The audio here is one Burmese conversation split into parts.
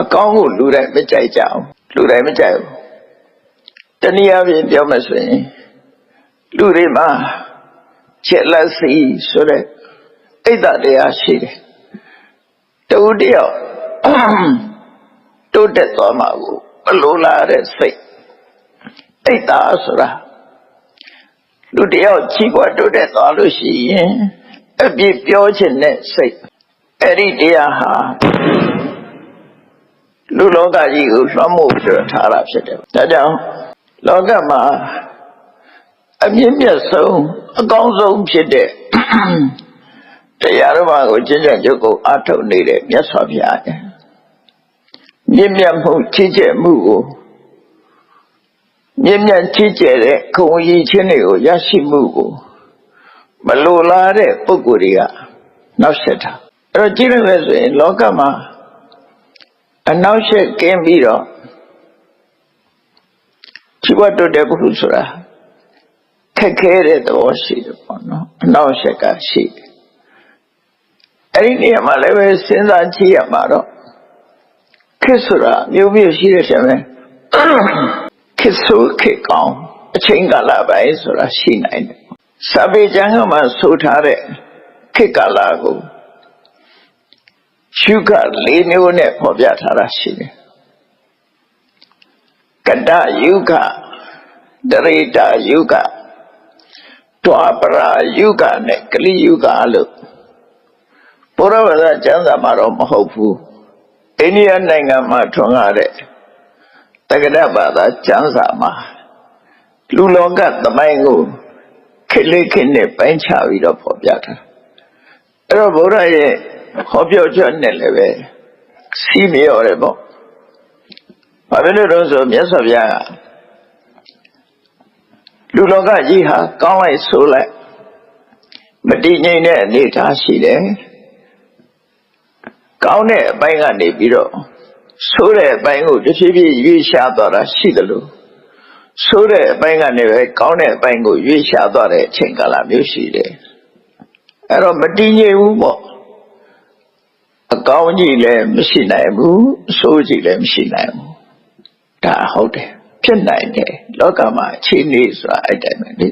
အကောင်းကိုလူတိုင်းမကြိုက်ကြအောင်လူတိုင်းမကြိုက်ဘူးတနည်းအားဖြင့်ပြောမှဆိုရင်လူတွေမှာချက်လက်စီဆိုတဲ့အိတ်တတရားရှိတယ်တူတယောက်တိုးတက်သွားမှာကိုမလိုလားတဲ့စိတ်အိတ်တာဆိုတာလူတယောက်ကြီးပွားတိုးတက်သွားလို့ရှိရင်အပြစ်ပြောခြင်းနဲ့စိတ်အဲ့ဒီတရားဟာ လူလောကကြီးကိုလွှမ်းမိုးပြီးတော့ထားတာဖြစ်တယ်ဒါကြောင့်လောကမှာအမြင့်မြတ်ဆုံးအကောင်းဆုံးဖြစ်တဲ့တရားတော်ဘာကိုကျင့်ကြံကြုတ်ကိုအားထုတ်နေတဲ့မြတ်စွာဘုရားရဲ့မြင့်မြတ်မှုချစ်ကျက်မှုကိုမြင့်မြတ်ချစ်ကျက်တဲ့ခုံကြီးချင်းတွေကိုရရှိမှုကိုမလိုလားတဲ့ပုဂ္ဂိုလ်တွေကနောက်ဆက်တာအဲ့တော့ကြည့်လိုက်မယ်ဆိုရင်လောကမှာ အနောက်ရှက်ကင်းပြီးတော့ဒီဘတ်တို့တဲ့ပုဂ္ဂိုလ်ဆိုတာခက်ခဲတဲ့သဘောရှိတယ်ပေါ့နော်အနောက်ရှက်ကရှိတယ်အဲ့ဒီနေရာမှာလည်းပဲစဉ်းစားကြည့်ရမှာတော့ခစ်ဆိုတာမျိုးမျိုးရှိတဲ့ဆရာမဲခစ်ဆိုခစ်ကောင်းအချိန်ကာလပိုင်းဆိုတာရှိနိုင်တယ်စာပေကျမ်းကမှဆိုထားတဲ့ခစ်ကာလကို ရှုခ၄မျိုးနဲ့ဖော်ပြထားတာရှိတယ်ကတ္တယုခဒရိတာယုခတွာပရာယုခနဲ့ကလိယုခလို့ဘုရားဘာသာကျမ်းစာမှာတော့မဟုတ်ဘူးအိန္ဒိယနိုင်ငံမှာထွန်းကားတဲ့တက္ကဒဘာသာကျမ်းစာမှာလူလောကသမိုင်းကိုခက်လေးခက်နဲ့ပိုင်းခြားပြီးတော့ဖော်ပြထားအဲ့တော့ဘုရားရဲ့ ဟောပြောချက်နဲ့လည်းပဲစီးမြော်တယ်ပေါ့ဘာဖြစ်လို့တော့ဆိုမြတ်စွာဘုရားကလူလောကကြီးဟာကောင်းလိုက်ဆိုလိုက်မတည်ငြိမ်တဲ့အနေအထားရှိတယ်ကောင်းတဲ့အပိုင်းကနေပြီးတော့ဆိုးတဲ့အပိုင်းကိုတစ်ဖြည်းဖြည်းရွေ့ရှားသွားတာရှိတယ်လို့ဆိုးတဲ့အပိုင်းကနေပဲကောင်းတဲ့အပိုင်းကိုရွေ့ရှားသွားတဲ့အချိန်ကာလမျိုးရှိတယ်အဲ့တော့မတည်ငြိမ်ဘူးပေါ့ အကောင်းကြီးလည်းမရှိနိုင်ဘူးအဆိုးကြီးလည်းမရှိနိုင်ဘူးဒါဟုတ်တယ်ဖြစ်နိုင်တယ်လောကမှာအခြေအနေဆိုတာအဲ့တိုင်းပဲလေ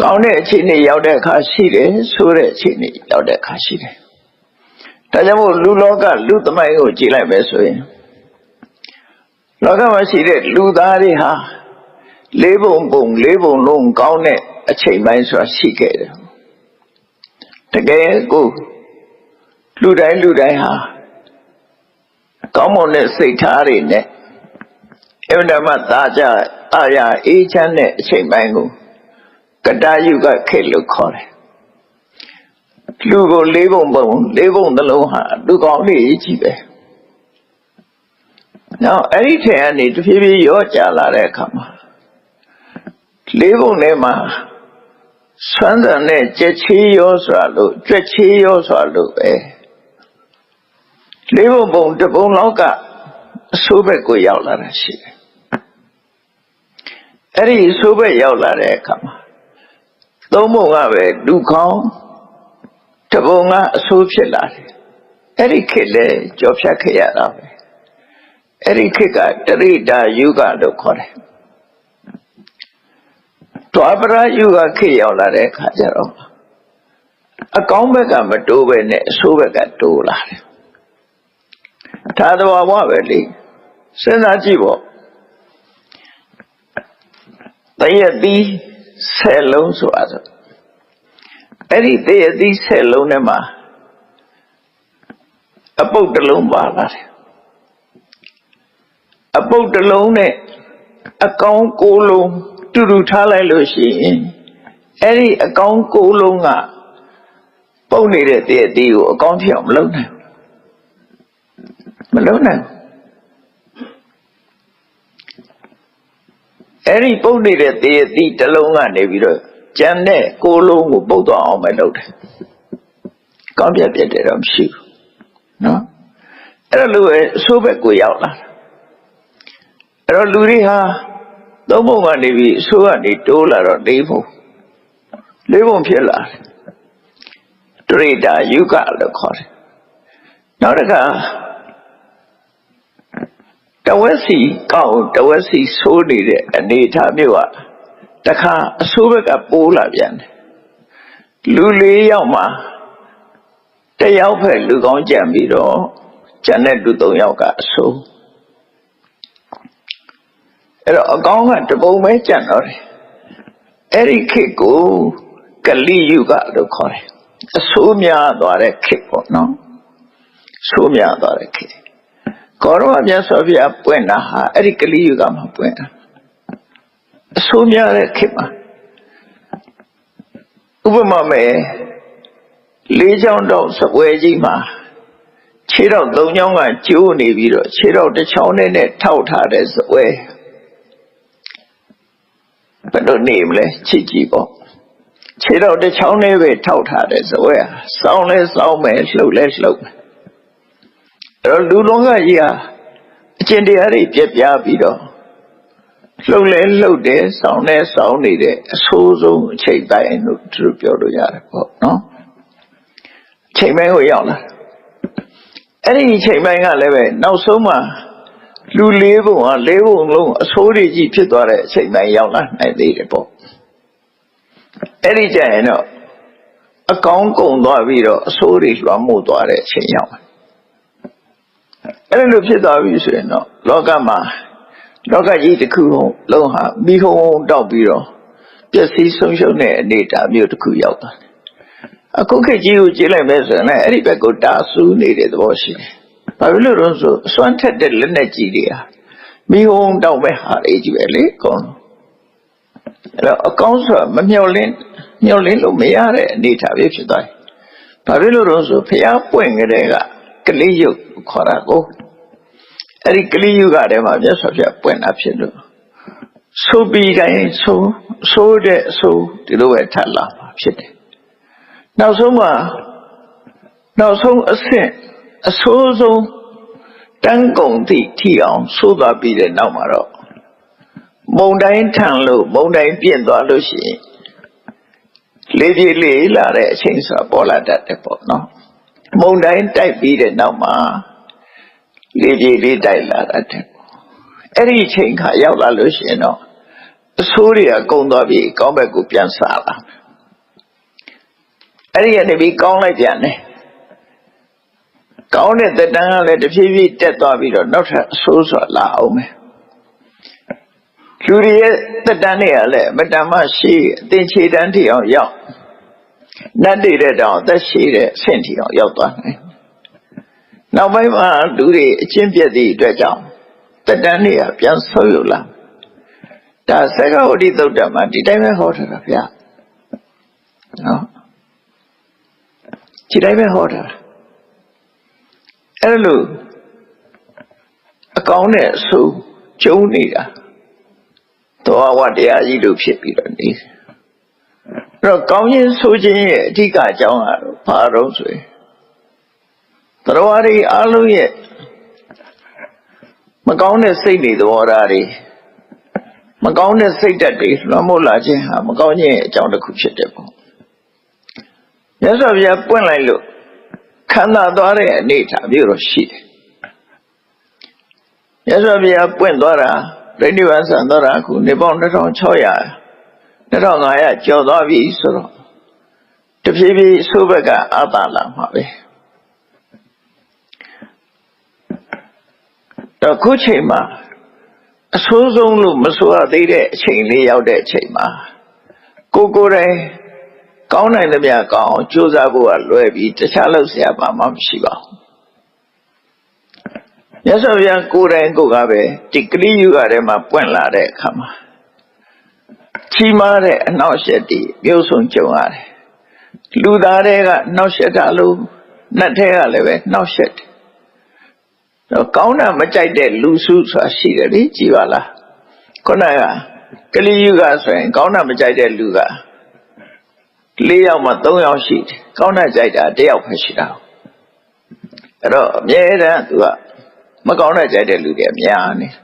ကောင်းတဲ့အခြေအနေရောက်တဲ့အခါရှိတယ်ဆိုးတဲ့အခြေအနေရောက်တဲ့အခါရှိတယ်ဒါကြောင့်မို့လူလောကလူသမိုင်းကိုကြည့်လိုက်ပဲဆိုရင်လောကမှာရှိတဲ့လူသားတွေဟာလေးပုံပုံလေးပုံလုံးကောင်းတဲ့အချိန်ပိုင်းဆိုတာရှိခဲ့တယ်တကယ်ကို လူတိုင်းလူတိုင်းဟာကောင်းမွန်တဲ့စိတ်ထားတွေနဲ့အမှန်တမ်းသားကြအာရအေးချမ်းတဲ့အချိန်ပိုင်းကိုကတယုကခေတ်လို့ခေါ်တယ်လူကိုလေးပုံပုံလေးပုံသလုံးဟာလူကောင်းလေးကြီးပဲနောက်အဲ့ဒီထဲကနေတဖြည်းဖြည်းရောကြလာတဲ့အခါမှာလေးပုံထဲမှာဆွမ်းတဲ့နဲ့ကြက်ချေးရောဆိုတာလို့ကြွက်ချေးရောဆိုတာလို့ပဲ လေးပုံပုံတပုံလောက်ကအဆိုးဘက်ကိုရောက်လာတာရှိတယ်အဲ့ဒီအဆိုးဘက်ရောက်လာတဲ့အခါမှာသုံးပုံကပဲလူကောင်းတပုံကအဆိုးဖြစ်လာတယ်အဲ့ဒီခေတ်လေကြော်ဖြတ်ခဲ့ရတာပဲအဲ့ဒီခေတ်ကတရိတာယုဂလို့ခေါ်တယ်တွာပရယုဂခေတ်ရောက်လာတဲ့အခါကျတော့အကောင်းဘက်ကမတိုးပဲနဲ့အဆိုးဘက်ကတိုးလာတယ် ဒါတော်ဘဝပဲလေစဉ်းစားကြည့်ပေါ့တရက်သီးဆယ်လုံးဆိုအပ်အဲ့ဒီတရက်သီးဆယ်လုံးထဲမှာအပုတ်တစ်လုံးပါလာတယ်အပုတ်တစ်လုံးနဲ့အကောင်ကိုးလုံးတူတူထားလိုက်လို့ရှိရင်အဲ့ဒီအကောင်ကိုးလုံးကပုတ်နေတဲ့တရက်သီးကိုအကောင်ဖြစ်အောင်မလုပ်နိုင် မလုံးနိုင်အဲ့ဒီပုတ်နေတဲ့တေးသီးတစ်လုံးကနေပြီးတော့ကြံတဲ့ကိုလုံးကိုပုတ်သွားအောင်ပဲလုပ်တယ်။ကောင်းပြတ်ပြတ်တယ်တော့မရှိဘူး။နော်။အဲ့လိုပဲအဆိုးဘက်ကိုရောက်လာတာ။အဲ့တော့လူတွေဟာသုံးပုံကနေပြီးအဆိုးကနေတိုးလာတော့လေးပုံလေးပုံဖြစ်လာတယ်။ဒရိတာယုကလို့ခေါ်တယ်။ဒနောက်တစ်ခါ တဝက်စီကောက်တဝက်စီဆိုးနေတဲ့အနေအထားမျိုးကတခါအဆိုးဘက်ကပိုးလာပြန်တယ်လူလေးယောက်မှာတယောက်ဖက်လူကောင်းကြံပြီးတော့ကျန်တဲ့လူသုံးယောက်ကအဆိုးအဲ့တော့အကောင်းကတပုံပဲကြံတော့တယ်အဲ့ဒီခေတ်ကိုကလိယုဂလို့ခေါ်တယ်အဆိုးများသွားတဲ့ခေတ်ပေါ့နော်ဆိုးများသွားတဲ့ခေတ် ကောရောမြတ်စွာဘုရားပွင့်တာဟာအဲ့ဒီကလိယုဂမှာပွင့်တာအဆိုးများတဲ့ခေတ်မှာဥပမာမဲ့လေးချောင်းတော့စပွဲကြီးမှာခြေတော့သုံးချောင်းကကျိုးနေပြီးတော့ခြေတော့တစ်ချောင်းနဲ့နဲ့ထောက်ထားတဲ့စပွဲဘယ်လိုနေမလဲချစ်ကြည့်ပေါ့ခြေတော့တစ်ချောင်းနဲ့ပဲထောက်ထားတဲ့စပွဲဟာစောင်းလဲစောင်းမယ်လှုပ်လဲလှုပ်မယ်အဲ့ တော့လူလုံးကကြီးဟာအကျင့်တရားတွေပြက်ပြားပြီးတော့လှုပ်လဲလှုပ်တယ်စောင်းလဲစောင်းနေတဲ့အဆိုးဆုံးအချိန်တိုင်းလို့သူတို့ပြောလို့ရတယ်ပေါ့နော်ချိန်ပိုင်းကိုရောက်လာအဲ့ဒီချိန်ပိုင်းကလည်းပဲနောက်ဆုံးမှလူလေးပုံကလေးပုံလုံးအဆိုးတွေကြီးဖြစ်သွားတဲ့အချိန်ပိုင်းရောက်လာနိုင်သေးတယ်ပေါ့အဲ့ဒီကျရင်တော့အကောင်းကုန်သွားပြီးတော့အဆိုးတွေလွှမ်းမိုးသွားတဲ့အချိန်ရောက် အဲ့လိုဖြစ်သွားပြီဆိုရင်တော့လောကမှာလောကကြီးတစ်ခုလုံးဟာမိဟုံတောက်ပြီးတော့ပျက်စီးဆုံးရှုံးတဲ့အနေအထားမျိုးတစ်ခုရောက်သွားတယ်အခုခေတ်ကြီးကိုကြည့်လိုက်မယ်ဆိုရင်လည်းအဲ့ဒီဘက်ကိုတာဆူးနေတဲ့သဘောရှိတယ်။ဘာဖြစ်လို့လဲဆိုအစွမ်းထက်တဲ့လက်နဲ့ကြီးတွေဟာမိဟုံတောက်ပဲဟာလေးကြီးပဲလေကောင်း။အဲ့တော့အကောင်းဆိုတာမမျော်လင့်မျော်လင့်လို့မရတဲ့အနေအထားပဲဖြစ်သွားတယ်။ဘာဖြစ်လို့လဲဆိုဖျားပွင့်ကြတဲ့က ကလေးယုတ်ခေါ်တာကိုအဲ့ဒီကလေးယုတ်ကတည်းကမြတ်စွာဘုရားပွင့်တာဖြစ်လို့ဆိုပြီးတိုင်းဆိုဆိုတဲ့ဆိုဒီလိုပဲထပ်လာမှာဖြစ်တယ်နောက်ဆုံးမှာနောက်ဆုံးအဆင့်အဆိုးဆုံးတန်းကုန်သည့်ထီအောင်ဆိုးသွားပြီးတဲ့နောက်မှာတော့မုံတိုင်းထန်လို့မုံတိုင်းပြင့်သွားလို့ရှိရင်လေးပြေးလေးလာတဲ့အချိန်ဆိုတာပေါ်လာတတ်တယ်ပေါ့နော် မုံတိုင်းတိုက်ပြီးတဲ့နောက်မှာလေးပြေးလေးတိုက်လာတတ်တယ်အဲ့ဒီအချိန်ခါရောက်လာလို့ရှိရင်တော့အဆိုးတွေကကုန်သွားပြီးကောင်းဘက်ကိုပြန်စားလာမယ်အဲ့ဒီကနေပြီးကောင်းလိုက်ပြန်တယ်ကောင်းတဲ့တက်တန်းကလည်းတဖြည်းဖြည်းတက်သွားပြီးတော့နောက်ထပ်အဆိုးဆိုလာအောင်မယ်လူတွေရဲ့တက်တန်းတွေကလည်းမတန်မရှိအသင်ခြေတန်းထီအောင်ရောက် နတ်တွေတဲ့တောင်အသက်ရှိတဲ့အဆင့်ထီအောင်ရောက်သွားတယ်နောက်ပိုင်းမှာလူတွေအချင်းပြက်သည့်အတွက်ကြောင့်တက်တန်းတွေကပြန်ဆုပ်ယုတ်လာဒါသက္ကဝတိသုတ်တမှာဒီတိုင်းပဲဟောထားတာဗျာနော်ဒီတိုင်းပဲဟောတာအဲ့လိုအကောင်းနဲ့အဆိုးကျုံနေတာသောဝတရားကြီးတို့ဖြစ်ပြီးတော့နေအဲ့ တော့ကောင်းခြင်းဆိုခြင်းရဲ့အဓိကအကြောင်းကတော့ဘာတော့ဆိုရင်တရားတွေအားလုံးရဲ့မကောင်းတဲ့စိတ်တွေသဘောထားတွေမကောင်းတဲ့စိတ်ဓာတ်တွေလွှမ်းမိုးလာခြင်းဟာမကောင်းခြင်းရဲ့အကြောင်းတစ်ခုဖြစ်တယ်ပေါ့မြတ်စွာဘုရားပွင့်လိုက်လို့ခန္ဓာသွားတဲ့အနေအထားမျိုးတော့ရှိတယ်မြတ်စွာဘုရားပွင့်သွားတာပြိဋိဘံဆန်သွားတာအခုနေပေါင်း2600 2500ကျော်သွားပြီဆိုတော့တဖြည်းဖြည်းဆိုးဘက်ကအာသာလာမှာပဲတော့ခုချိန်မှာအဆိုးဆုံးလို့မဆိုရသေးတဲ့အချိန်လေးရောက်တဲ့အချိန်မှာကိုကိုယ်တိုင်ကောင်းနိုင်သမျှကောင်းအောင်ကြိုးစားဖို့ကလွယ်ပြီးတခြားလုပ်เสียပါမှမရှိပါဘူးမြတ်စွာဘုရားကိုယ်တိုင်ကိုယ်ကပဲဒီကလိယုဂထဲမှာပွင့်လာတဲ့အခါမှာ ချီးမားတဲ့အနှောက်အယှက်တွေမျိုးစုံကြုံရတယ်လူသားတွေကနှောက်ယှက်တာလို့နတ်တွေကလည်းပဲနှောက်ယှက်တယ်တော့ကောင်းတာမကြိုက်တဲ့လူစုဆိုတာရှိတယ်လေကြည်ပါလားခုနကကလိယုဂဆိုရင် ကောင်းတာမကြိုက်တဲ့လူက၄ယောက်မှ၃ယောက်ရှိတယ်ကောင်းတာကြိုက်တာ၁ယောက်ပဲရှိတာအဲ့တော့အမြဲတမ်းသူကမကောင်းတဲ့ကြိုက်တဲ့လူတွေအများနေတယ်